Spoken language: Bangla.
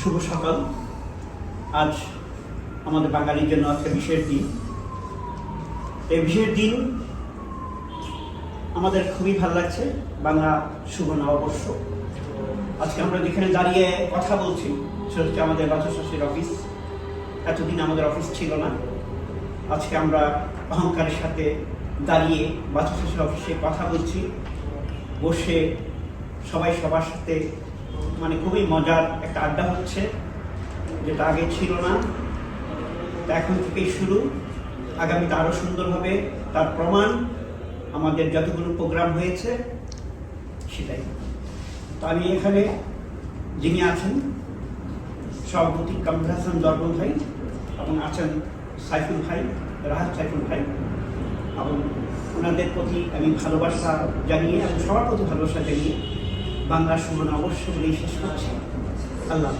শুভ সকাল। আজ আমাদের বাঙালির জন্য একটা বিশেষ দিন। এই বিশেষ দিন আমাদের খুবই ভালো লাগছে, বাংলা শুভ নববর্ষ। আজকে আমরা যেখানে দাঁড়িয়ে কথা বলছি, সেটা হচ্ছে আমাদের বাচশাসীর অফিস। এতদিন আমাদের অফিস ছিল না। আজকে আমরা অহংকারের সাথে দাঁড়িয়ে বাচশাসীর অফিসে কথা বলছি। বসে সবাই সবার সাথে মানে খুবই মজার একটা আড্ডা হচ্ছে, যেটা আগে ছিল না। এখন থেকেই শুরু। আগামীতে আরও সুন্দর হবে। তার প্রমাণ আমাদের যতগুলো প্রোগ্রাম হয়েছে, সেটাই। তো আমি এখানে যিনি আছেন, সভাপতি কামরুল হাসান দর্পণ ভাই এবং আছেন সাইফুল ভাই, রাহাত সাইফুল ভাই। এবং ওনাদের প্রতি আমি ভালোবাসা জানিয়ে এবং সবার প্রতি ভালোবাসা জানিয়ে বাংলা সুমন অবশ্যই শেষ করছি। আল্লাহ